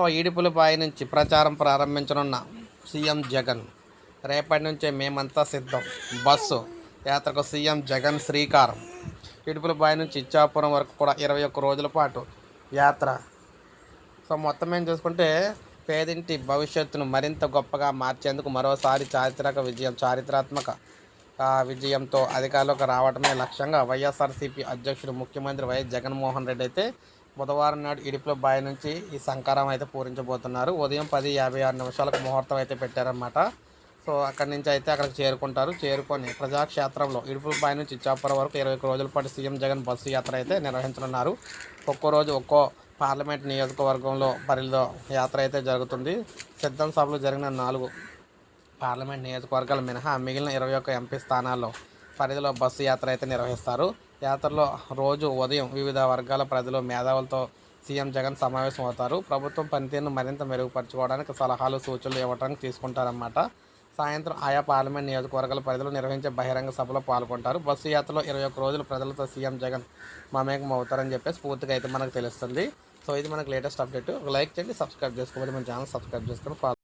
So ఈడుపులపాయ నుంచి ప్రచారం ప్రారంభించనున్న CM Jagan. రేపటి నుంచే మేమంతా సిద్ధం. బస్సు యాత్రకు సీఎం జగన్ శ్రీకారం. ఇడుపులపాయ నుంచి ఇచ్చాపురం వరకు కూడా ఇరవై ఒక్క రోజుల పాటు యాత్ర. సో మొత్తం ఏం చూసుకుంటే పేదింటి భవిష్యత్తును మరింత గొప్పగా మార్చేందుకు మరోసారి చారిత్రక విజయం చారిత్రాత్మక విజయంతో అధికారంలోకి రావడమే లక్ష్యంగా వైఎస్ఆర్సీపీ అధ్యక్షుడు ముఖ్యమంత్రి వైఎస్ జగన్మోహన్ రెడ్డి అయితే బుధవారం నాడు ఇడుపుల బాయి నుంచి ఈ సంకారం అయితే పూరించబోతున్నారు. ఉదయం పది యాభై ఆరు నిమిషాలకు ముహూర్తం అయితే పెట్టారన్నమాట. సో అక్కడి నుంచి అయితే అక్కడికి చేరుకుంటారు. చేరుకొని ప్రజాక్షేత్రంలో ఇడుపుల బాయి నుంచి ఇచ్చాపురం వరకు ఇరవై ఒక్క రోజుల పాటు సీఎం జగన్ బస్సు యాత్ర అయితే నిర్వహించనున్నారు. ఒక్కో రోజు ఒక్కో పార్లమెంట్ నియోజకవర్గంలో పరిధిలో యాత్ర అయితే జరుగుతుంది. సిద్ధం సభలు జరిగిన నాలుగు పార్లమెంట్ నియోజకవర్గాలు మినహా మిగిలిన ఇరవై ఒక్క ఎంపీ స్థానాల్లో పరిధిలో బస్సు యాత్ర అయితే నిర్వహిస్తారు. యాత్రలో రోజు ఉదయం వివిధ వర్గాల ప్రజలు మేధావులతో సీఎం జగన్ సమావేశం అవుతారు. ప్రభుత్వం పనితీరును మరింత మెరుగుపరచుకోవడానికి సలహాలు సూచనలు ఇవ్వడానికి తీసుకుంటారన్నమాట. సాయంత్రం ఆయా పార్లమెంట్ నియోజకవర్గాల ప్రజలు నిర్వహించే బహిరంగ సభలో పాల్గొంటారు. బస్సు యాత్రలో ఇరవై ఒక్క రోజులు ప్రజలతో సీఎం జగన్ మమేకం అవుతారని చెప్పేసి పూర్తిగా అయితే మనకు తెలుస్తుంది. సో ఇది మనకు లేటెస్ట్ అప్డేట్. లైక్ చేయండి సబ్స్క్రైబ్ చేసుకోవాలి మన ఛానల్ సబ్స్క్రైబ్ చేసుకొని follow